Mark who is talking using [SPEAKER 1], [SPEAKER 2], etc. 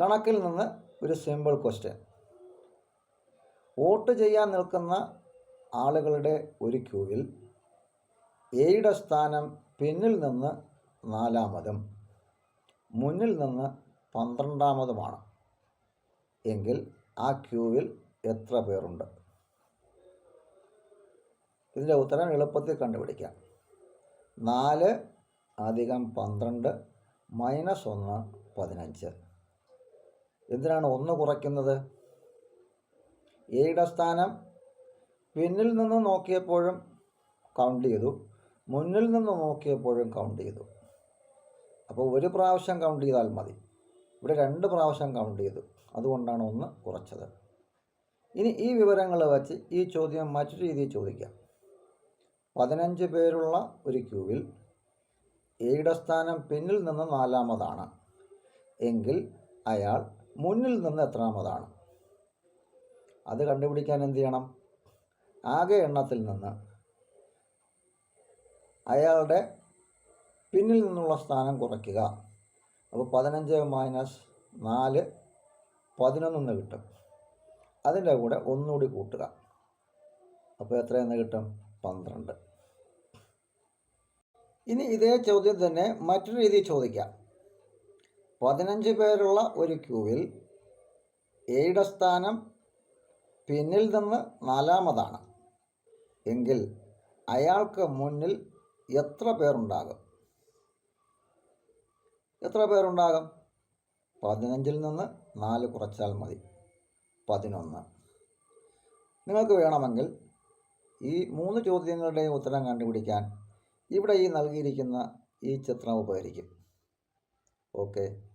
[SPEAKER 1] കണക്കിൽ നിന്ന് ഒരു സിമ്പിൾ ക്വസ്റ്റ്യൻ വോട്ട് ചെയ്യാൻ നിൽക്കുന്ന ആളുകളുടെ ഒരു ക്യൂവിൽ എയുടെ സ്ഥാനം പിന്നിൽ നിന്ന് നാലാമതും മുന്നിൽ നിന്ന് പന്ത്രണ്ടാമതുമാണ്. എങ്കിൽ ആ ക്യൂവിൽ എത്ര പേരുണ്ട്? ഇതിന്റെ ഉത്തരം എളുപ്പത്തിൽ കണ്ടുപിടിക്കാം. നാല് അധികം പന്ത്രണ്ട് മൈനസ് ഒന്ന് പതിനഞ്ച്. എന്തിനാണ് ഒന്ന് കുറയ്ക്കുന്നത്? എയുടെ സ്ഥാനം പിന്നിൽ നിന്ന് നോക്കിയപ്പോഴും കൗണ്ട് ചെയ്തു. മുന്നിൽ നിന്ന് നോക്കിയപ്പോഴും കൗണ്ട് ചെയ്തു. അപ്പോൾ ഒരു പ്രാവശ്യം കൗണ്ട് ചെയ്താൽ മതി. ഇവിടെ രണ്ട് പ്രാവശ്യം കൗണ്ട് ചെയ്തു. അതുകൊണ്ടാണ് ഒന്ന് കുറച്ചത്. ഇനി ഈ വിവരങ്ങൾ വച്ച് ഈ ചോദ്യം മറ്റൊരു രീതിയിൽ ചോദിക്കാം. പതിനഞ്ച് പേരുള്ള ഒരു ക്യൂവിൽ എയുടെ സ്ഥാനം പിന്നിൽ നിന്ന് നാലാമതാണ്. എങ്കിൽ അയാൾ മുന്നിൽ നിന്ന് എത്രാമതാണ്? അത് കണ്ടുപിടിക്കാൻ എന്ത് ചെയ്യണം? ആകെ എണ്ണത്തിൽ നിന്ന് അയാളുടെ പിന്നിൽ നിന്നുള്ള സ്ഥാനം കുറയ്ക്കുക. അപ്പോൾ പതിനഞ്ച് മൈനസ് നാല് പതിനൊന്നെന്ന് കിട്ടും. അതിന്റെ കൂടെ ഒന്നുകൂടി കൂട്ടുക. അപ്പോൾ എത്രയെന്ന് കിട്ടും? പന്ത്രണ്ട്. ഇനി ഇതേ ചോദ്യം തന്നെ മറ്റൊരു രീതിയിൽ ചോദിക്കാം. പതിനഞ്ച് പേരുള്ള ഒരു ക്യൂവിൽ എയുടെ സ്ഥാനം പിന്നിൽ നിന്ന് നാലാമതാണ്. എങ്കിൽ അയാൾക്ക് മുന്നിൽ എത്ര പേരുണ്ടാകും? എത്ര പേരുണ്ടാകും? പതിനഞ്ചിൽ നിന്ന് നാല് കുറച്ചാൽ മതി. പതിനൊന്ന്. നിങ്ങൾക്ക് വേണമെങ്കിൽ ഈ മൂന്ന് ചോദ്യങ്ങളുടെയും ഉത്തരം കണ്ടുപിടിക്കാൻ ഇവിടെ ഈ നൽകിയിരിക്കുന്ന ഈ ചിത്രം ഉപകരിക്കും. ഓക്കെ.